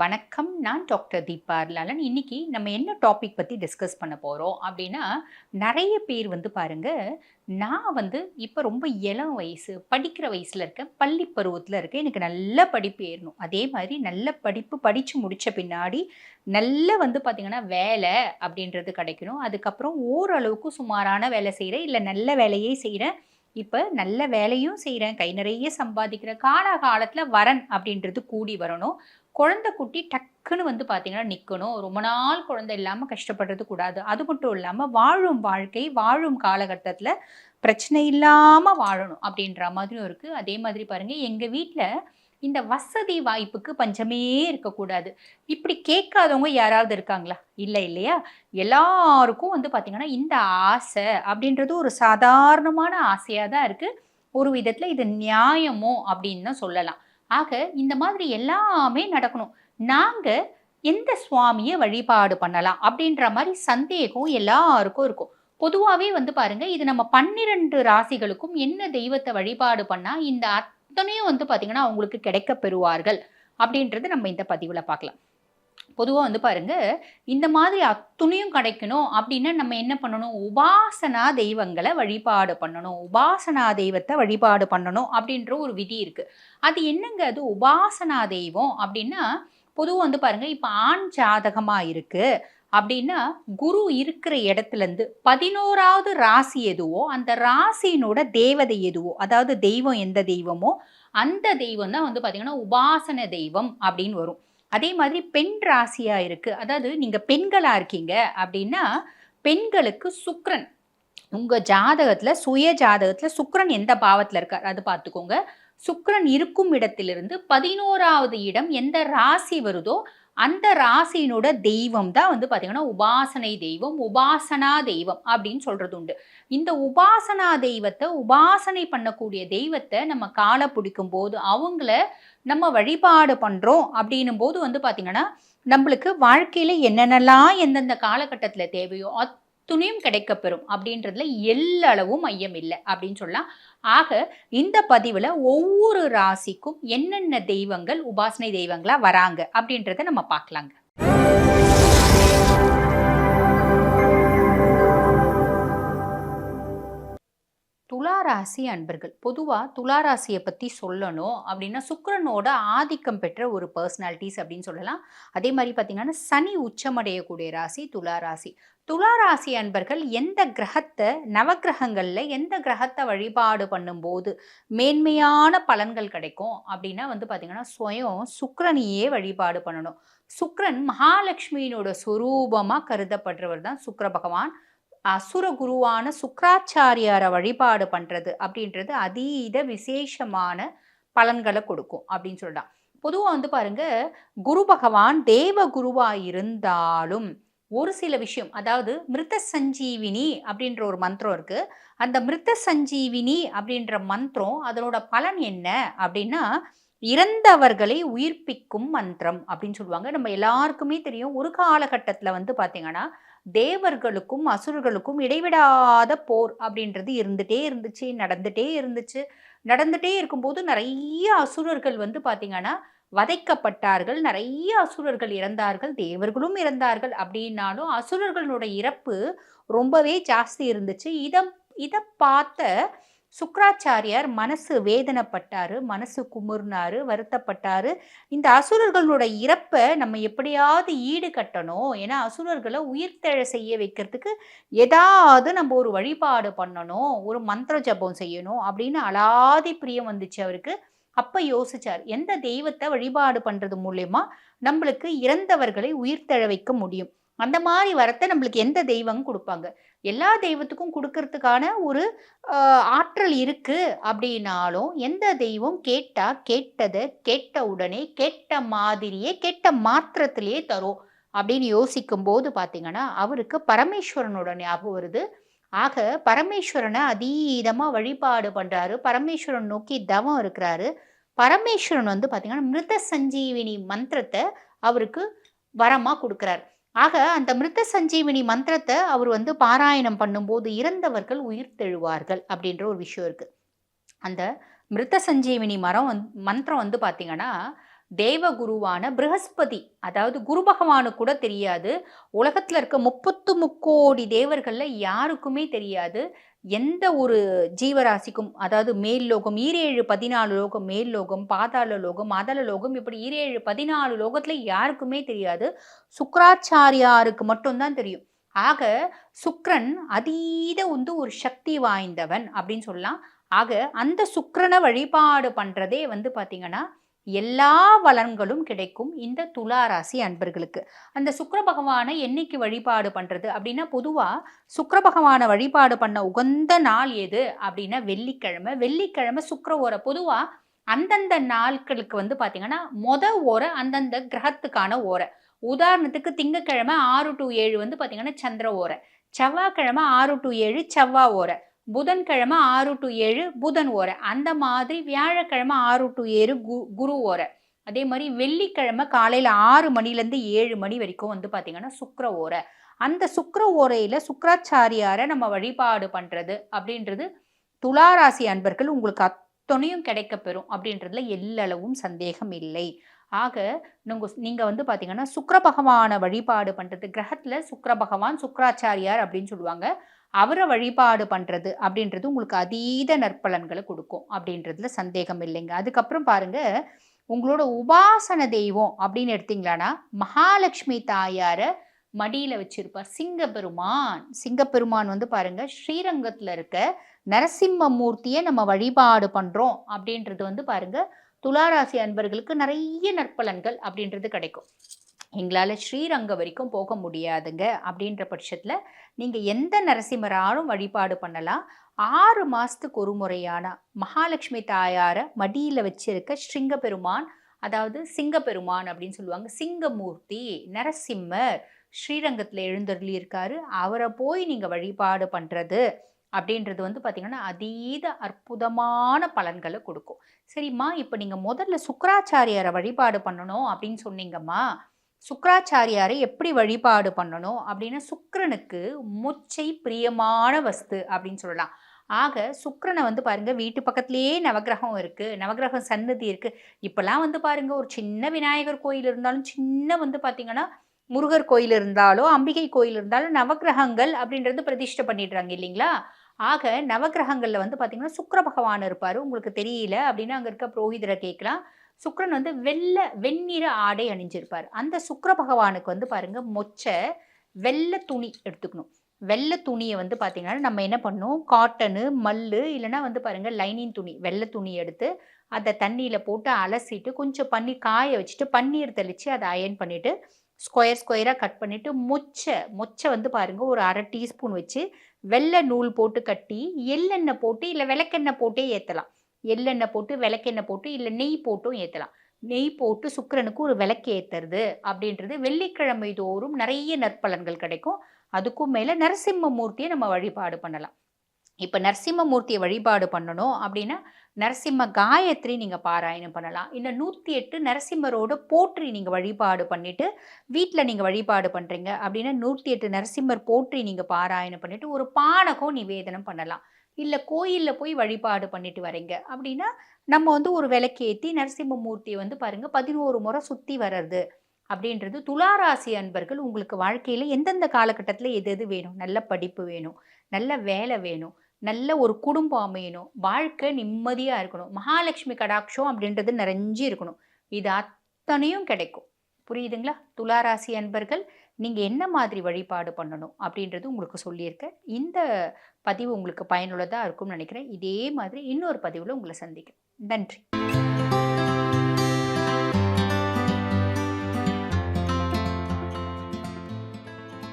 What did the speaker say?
வணக்கம். நான் டாக்டர் தீபா லாலன் இன்னைக்கு நம்ம என்ன டாபிக் பற்றி டிஸ்கஸ் பண்ண போகிறோம் அப்படின்னா நிறைய பேர் வந்து பாருங்கள் நான் வந்து இப்போ ரொம்ப இளம் வயசு படிக்கிற வயசில் இருக்கேன் பள்ளி பருவத்தில் இருக்கேன் எனக்கு நல்ல படிப்பு ஏறணும். அதே மாதிரி நல்ல படிப்பு படித்து முடித்த பின்னாடி நல்ல வந்து பார்த்திங்கன்னா வேலை அப்படின்றது கிடைக்கணும். அதுக்கப்புறம் ஓரளவுக்கு சுமாரான வேலை செய்கிறேன் இல்லை நல்ல வேலையே செய்கிறேன் இப்போ நல்ல வேலையும் செய்கிறேன் கை நிறைய சம்பாதிக்கிறேன். காலகாலத்தில் வரன் அப்படின்றது கூடி வரணும். குழந்தை குட்டி டக்குன்னு வந்து பார்த்தீங்கன்னா நிற்கணும் ரொம்ப நாள் குழந்தை இல்லாமல் கஷ்டப்படுறது கூடாது. அது மட்டும் இல்லாமல் வாழும் வாழ்க்கை வாழும் காலகட்டத்தில் பிரச்சனை இல்லாமல் வாழணும் அப்படின்ற மாதிரியும் இருக்குது அதே மாதிரி பாருங்கள் எங்கள் வீட்டில் இந்த வசதி வாய்ப்புக்கு பஞ்சமே இருக்கக்கூடாது. இப்படி கேட்காதவங்க யாராவது இருக்காங்களா? இல்லை இல்லையா? எல்லாருக்கும் வந்து பார்த்திங்கன்னா இந்த ஆசை அப்படின்றது ஒரு சாதாரணமான ஆசையாக தான் இருக்குது ஒரு விதத்தில் இது நியாயமோ அப்படின்னு தான் சொல்லலாம். ஆக இந்த மாதிரி எல்லாமே நடக்கணும். நாங்கள் எந்த சுவாமியை வழிபாடு பண்ணலாம் அப்படின்ற மாதிரி சந்தேகம் எல்லாருக்கும் இருக்கும். பொதுவாகவே வந்து பாருங்க இது நம்ம பன்னிரண்டு ராசிகளுக்கும் என்ன தெய்வத்தை வழிபாடு பண்ணால் இந்த அத்தனையும் வந்து பார்த்தீங்கன்னா அவங்களுக்கு கிடைக்க பெறுவார்கள் அப்படின்றது நம்ம இந்த பதிவில் பார்க்கலாம். பொதுவாக வந்து பாருங்க இந்த மாதிரி அத்துணையும் கிடைக்கணும் அப்படின்னா நம்ம என்ன பண்ணணும்? உபாசனா தெய்வங்களை வழிபாடு பண்ணணும். உபாசனா தெய்வத்தை வழிபாடு பண்ணணும் அப்படின்ற ஒரு விதி இருக்கு. அது என்னங்க அது? உபாசனா தெய்வம் அப்படின்னா பொதுவாக வந்து பாருங்க இப்போ ஆண் ஜாதகமாக இருக்கு அப்படின்னா குரு இருக்கிற இடத்துலேருந்து பதினோராவது ராசி எதுவோ அந்த ராசியினோட தேவதை எதுவோ அதாவது தெய்வம் எந்த தெய்வமோ அந்த தெய்வம் தான் வந்து பார்த்திங்கன்னா உபாசன தெய்வம் அப்படின்னு வரும். அதே மாதிரி பெண் ராசியாக இருக்குது அதாவது நீங்கள் பெண்களாக இருக்கீங்க அப்படின்னா பெண்களுக்கு சுக்ரன் உங்கள் ஜாதகத்தில் சுய ஜாதகத்தில் சுக்ரன் எந்த பாவத்தில் இருக்கார்? அது பார்த்துக்கோங்க. சுக்ரன் இருக்கும் இடத்திலிருந்து பதினோராவது இடம் எந்த ராசி வருதோ அந்த ராசியினோட தெய்வம் தான் வந்து பார்த்தீங்கன்னா உபாசனை தெய்வம் உபாசனா தெய்வம் அப்படின்னு சொல்கிறது உண்டு. இந்த உபாசனா தெய்வத்தை உபாசனை பண்ணக்கூடிய தெய்வத்தை நம்ம காலை பிடிக்கும் போது அவங்கள நம்ம வழிபாடு பண்ணுறோம் அப்படின்னும் போது வந்து பார்த்திங்கன்னா நம்மளுக்கு வாழ்க்கையில் என்னென்னலாம் எந்தெந்த காலகட்டத்தில் தேவையோ துணையும் கிடைக்கப்பெறும் அப்படின்றதுல எல்லளவும் மையம் இல்லை அப்படின்னு சொல்லலாம். ஆக இந்த பதிவில் ஒவ்வொரு ராசிக்கும் என்னென்ன தெய்வங்கள் உபாசனை தெய்வங்களாக வராங்க அப்படின்றத நம்ம பார்க்கலாங்க. ராசி அன்பர்கள். பொதுவாக துளாராசியை பற்றி சொல்லணும் அப்படின்னா சுக்கரனோட ஆதிக்கம் பெற்ற ஒரு பர்சனாலிட்டிஸ் அப்படின்னு சொல்லலாம். அதே மாதிரி பார்த்தீங்கன்னா சனி உச்சமடையக்கூடிய ராசி துளாராசி துளாராசி அன்பர்கள் எந்த கிரகத்தை நவகிரகங்களில் எந்த கிரகத்தை வழிபாடு பண்ணும்போது மேன்மையான பலன்கள் கிடைக்கும் அப்படின்னா வந்து பார்த்திங்கன்னா சுயம் சுக்கரனையே வழிபாடு பண்ணணும். சுக்கரன் மகாலட்சுமியினோட சுரூபமாக கருதப்படுறவர் தான் சுக்கர பகவான். அசுர குருவான சுக்கராச்சாரியாரை வழிபாடு பண்ணுறது அப்படின்றது அதீத விசேஷமான பலன்களை கொடுக்கும் அப்படின்னு சொல்லலாம் பொதுவாக வந்து பாருங்க குரு பகவான் தேவ குருவாக இருந்தாலும் ஒரு சில விஷயம் அதாவது மிருத சஞ்சீவினி அப்படின்ற ஒரு மந்திரம் இருக்குது அந்த மிருத சஞ்சீவினி அப்படின்ற மந்திரம் அதனோட பலன் என்ன அப்படின்னா இறந்தவர்களை உயிர்ப்பிக்கும் மந்திரம் அப்படின்னு சொல்லுவாங்க. நம்ம எல்லாருக்குமே தெரியும் ஒரு காலகட்டத்தில் வந்து பார்த்திங்கன்னா தேவர்களுக்கும் அசுரர்களுக்கும் இடைவிடாத போர் அப்படின்றது இருந்துகிட்டே இருந்துச்சு நடந்துகிட்டே இருந்துச்சு. நடந்துகிட்டே இருக்கும்போது நிறைய அசுரர்கள் வந்து பார்த்திங்கன்னா வதைக்கப்பட்டார்கள் நிறைய அசுரர்கள் இறந்தார்கள் தேவர்களும் இறந்தார்கள் அப்படின்னாலும் அசுரர்களோட இறப்பு ரொம்பவே ஜாஸ்தி இருந்துச்சு. இதை இதை பார்த்த சுக்கராச்சாரியார் மனசு வேதனைப்பட்டாரு மனசு குமுறினாரு வருத்தப்பட்டாரு. இந்த அசுரர்களோட இறப்பை நம்ம எப்படியாவது ஈடு கட்டணும் ஏன்னா அசுரர்களை உயிர்த்தெழ செய்ய வைக்கிறதுக்கு ஏதாவது நம்ம ஒரு வழிபாடு பண்ணணும். ஒரு மந்திர ஜபம் செய்யணும் அப்படின்னு அலாதி பிரியம் வந்துச்சு அவருக்கு. அப்போ யோசிச்சார் எந்த தெய்வத்தை வழிபாடு பண்ணுறது மூலயமா நம்மளுக்கு இறந்தவர்களை உயிர்த்தெழ வைக்க முடியும்? அந்த மாதிரி வரத்தை நம்மளுக்கு எந்த தெய்வம் கொடுப்பாங்க? எல்லா தெய்வத்துக்கும் கொடுக்கறதுக்கான ஒரு ஆற்றல் இருக்குது அப்படின்னாலும் எந்த தெய்வம் கேட்டால் கேட்டதை கேட்ட உடனே கேட்ட மாதிரியே கேட்ட மாத்திரத்திலேயே தரும் அப்படின்னு யோசிக்கும் போது பார்த்தீங்கன்னா அவருக்கு பரமேஸ்வரனோட ஞாபகம் வருது. ஆக பரமேஸ்வரனை அதீதமாக வழிபாடு பண்ணுறாரு பரமேஸ்வரன் நோக்கி தவம் இருக்கிறாரு. பரமேஸ்வரன் வந்து பார்த்தீங்கன்னா மிருத சஞ்சீவினி மந்திரத்தை அவருக்கு வரமாக கொடுக்குறாரு. ஆக அந்த மிருத்த சஞ்சீவினி மந்திரத்தை அவர் வந்து பாராயணம் பண்ணும்போது இறந்தவர்கள் உயிர் தெழுவார்கள் அப்படின்ற ஒரு விஷயம் இருக்கு. அந்த மிருத்த சஞ்சீவினி மரம் வந் மந்திரம் வந்து பார்த்தீங்கன்னா தேவகுருவான பிருகஸ்பதி அதாவது குரு பகவானு கூட தெரியாது. உலகத்தில் இருக்க முப்பத்து முக்கோடி தேவர்களில் யாருக்குமே தெரியாது. எந்த ஒரு ஜீவராசிக்கும் அதாவது மேல் லோகம் ஈரேழு பதினாலு லோகம் மேல் லோகம் பாதாள லோகம் அதல லோகம் இப்படி ஈரேழு பதினாலு லோகத்தில் யாருக்குமே தெரியாது. சுக்கராச்சாரியாருக்கு மட்டும்தான் தெரியும். ஆக சுக்ரன் அதீத வந்து ஒரு சக்தி வாய்ந்தவன் அப்படின்னு சொல்லலாம். ஆக அந்த சுக்ரனை வழிபாடு பண்ணுறதே வந்து பார்த்திங்கன்னா எல்லா வளங்களும் கிடைக்கும் இந்த துளாராசி அன்பர்களுக்கு. அந்த சுக்கர பகவானை என்னைக்கு வழிபாடு பண்ணுறது அப்படின்னா பொதுவாக சுக்கர பகவானை வழிபாடு பண்ண உகந்த நாள் எது அப்படின்னா வெள்ளிக்கிழமை. வெள்ளிக்கிழமை சுக்கர ஓரை பொதுவாக அந்தந்த நாட்களுக்கு வந்து பார்த்திங்கன்னா மொத ஓரை அந்தந்த கிரகத்துக்கான ஓரை. உதாரணத்துக்கு திங்கக்கிழமை ஆறு டு ஏழு வந்து பார்த்திங்கன்னா சந்திர ஓரை. செவ்வாய்க்கிழமை ஆறு டு ஏழு செவ்வாய் ஓரை. புதன்கிழமை ஆறு டு ஏழு புதன் ஓரை. அந்த மாதிரி வியாழக்கிழமை ஆறு டு ஏழு கு குரு ஓரை. அதே மாதிரி வெள்ளிக்கிழமை காலையில் ஆறு மணிலேருந்து ஏழு மணி வரைக்கும் வந்து பார்த்திங்கன்னா சுக்கர ஓரை. அந்த சுக்கர ஓரையில் சுக்கராச்சாரியாரை நம்ம வழிபாடு பண்ணுறது அப்படின்றது துளாராசி அன்பர்கள் உங்களுக்கு அத்தனையும் கிடைக்க பெறும் அப்படின்றதுல எல்லளவும் சந்தேகம் இல்லை. ஆக நீங்கள் நீங்கள் வந்து பார்த்தீங்கன்னா சுக்கர பகவானை வழிபாடு பண்ணுறது கிரகத்தில் சுக்கர பகவான் சுக்கராச்சாரியார் அப்படின்னு சொல்லுவாங்க. அவரை வழிபாடு பண்ணுறது அப்படின்றது உங்களுக்கு அதீத நற்பலன்களை கொடுக்கும் அப்படின்றதுல சந்தேகம் இல்லைங்க. அதுக்கப்புறம் பாருங்க உங்களோட உபாசன தெய்வம் அப்படின்னு எடுத்தீங்களான்னா மகாலட்சுமி தாயாரை மடியில் வச்சிருப்பார். சிங்கப்பெருமான். சிங்கப்பெருமான் வந்து பாருங்க ஸ்ரீரங்கத்தில் இருக்க நரசிம்மமூர்த்தியை நம்ம வழிபாடு பண்ணுறோம் அப்படின்றது வந்து பாருங்க துளாராசி அன்பர்களுக்கு நிறைய நற்பலன்கள் அப்படின்றது கிடைக்கும். எங்களால் ஸ்ரீரங்கம் வரைக்கும் போக முடியாதுங்க. அப்படின்ற பட்சத்தில் நீங்கள் எந்த நரசிம்மராலும் வழிபாடு பண்ணலாம். ஆறு மாதத்துக்கு ஒரு முறையான மகாலட்சுமி தாயாரை மடியில் வச்சிருக்க ஸ்ருங்க பெருமான் அதாவது சிங்கப்பெருமான் அப்படின்னு சொல்லுவாங்க. சிங்கமூர்த்தி நரசிம்மர் ஸ்ரீரங்கத்தில் எழுந்தருளி இருக்காரு. அவரை போய் நீங்கள் வழிபாடு பண்ணுறது அப்படின்றது வந்து பார்த்திங்கன்னா அதீத அற்புதமான பலன்களை கொடுக்கும். சரிம்மா இப்போ நீங்கள் முதல்ல சுக்கராச்சாரியாரை வழிபாடு பண்ணணும் அப்படின்னு சொன்னீங்கம்மா. சுக்கராச்சாரியாரை எப்படி வழிபாடு பண்ணணும் அப்படின்னா சுக்கரனுக்கு முச்சை பிரியமான வஸ்து அப்படின்னு சொல்லலாம். ஆக சுக்கரனை வந்து பாருங்கள் வீட்டு பக்கத்துலேயே நவகிரகம் இருக்குது நவகிரகம் சன்னதி இருக்குது இப்போல்லாம் வந்து பாருங்கள் ஒரு சின்ன விநாயகர் கோயில் இருந்தாலும் சின்ன வந்து பார்த்திங்கன்னா முருகர் கோயில் இருந்தாலோ அம்பிகை கோயில் இருந்தாலும் நவகிரகங்கள் அப்படின்றது பிரதிஷ்டை பண்ணிடுறாங்க இல்லைங்களா? ஆக நவகிரகங்களில் வந்து பார்த்திங்கன்னா சுக்கர பகவான் இருப்பார். உங்களுக்கு தெரியல அப்படின்னா அங்கே இருக்க புரோகிதரை கேட்கலாம். சுக்கரன் வந்து வெள்ளை வெண்ணிற ஆடை அணிஞ்சிருப்பார். அந்த சுக்கர பகவானுக்கு வந்து பாருங்க மொச்சை வெள்ளை துணி எடுத்துக்கணும். வெள்ளை துணியை வந்து பார்த்தீங்கன்னா நம்ம என்ன பண்ணணும்? காட்டனு மல்லு இல்லைன்னா வந்து பாருங்கள் லைனிங் துணி வெள்ளை துணி எடுத்து அதை தண்ணியில் போட்டு அலசிட்டு கொஞ்சம் பண்ணி காய வச்சுட்டு பன்னீர் தெளித்து அதை அயன் பண்ணிவிட்டு ஸ்கொயர் ஸ்கொயராக கட் பண்ணிவிட்டு மொச்சை மொச்சை வந்து பாருங்கள் ஒரு அரை டீஸ்பூன் வச்சு வெள்ளை நூல் போட்டு கட்டி எள்ளெண்ணெய் போட்டு இல்லை விளக்கெண்ணெய் போட்டே ஏற்றலாம் எள்ளெண்ணெய் போட்டு விளக்கெண்ணெய் போட்டு இல்லை நெய் போட்டும் ஏற்றலாம் நெய் போட்டு சுக்கரனுக்கு ஒரு விளக்கு ஏற்றுறது அப்படின்றது வெள்ளிக்கிழமை தோறும் நிறைய நற்பலன்கள் கிடைக்கும். அதுக்கும் மேலே நரசிம்மமூர்த்தியை நம்ம வழிபாடு பண்ணலாம். இப்போ நரசிம்மமூர்த்தியை வழிபாடு பண்ணணும் அப்படின்னா நரசிம்ம காயத்ரி நீங்கள் பாராயணம் பண்ணலாம். இல்லை நூற்றி எட்டு நரசிம்மரோட போற்றி நீங்கள் வழிபாடு பண்ணிவிட்டு வீட்டில் நீங்கள் வழிபாடு பண்ணுறீங்க அப்படின்னா நூற்றி எட்டு நரசிம்மர் போற்றி நீங்கள் பாராயணம் பண்ணிவிட்டு ஒரு பானகம் நிவேதனம் பண்ணலாம். இல்லை கோயிலில் போய் வழிபாடு பண்ணிட்டு வரீங்க. அப்படின்னா நம்ம வந்து ஒரு விளக்கேற்றி நரசிம்மமூர்த்தியை வந்து பாருங்கள் பதினோரு முறை சுற்றி வர்றது அப்படின்றது துளாராசி அன்பர்கள் உங்களுக்கு வாழ்க்கையில் எந்தெந்த காலகட்டத்தில் எது எது வேணும்? நல்ல படிப்பு வேணும் நல்ல வேலை வேணும் நல்ல ஒரு குடும்பம் அமையணும் வாழ்க்கை நிம்மதியாக இருக்கணும் மகாலட்சுமி கடாட்சம் அப்படின்றது நிறைஞ்சு இருக்கணும். இது அத்தனையும் கிடைக்கும். புரியுதுங்களா? துளாராசி அன்பர்கள் நீங்கள் என்ன மாதிரி வழிபாடு பண்ணணும் அப்படின்றது உங்களுக்கு சொல்லியிருக்கேன் இந்த பதிவு உங்களுக்கு பயனுள்ளதாக இருக்கும்னு நினைக்கிறேன். இதே மாதிரி இன்னொரு பதிவில் உங்களை சந்திக்கிறேன். நன்றி.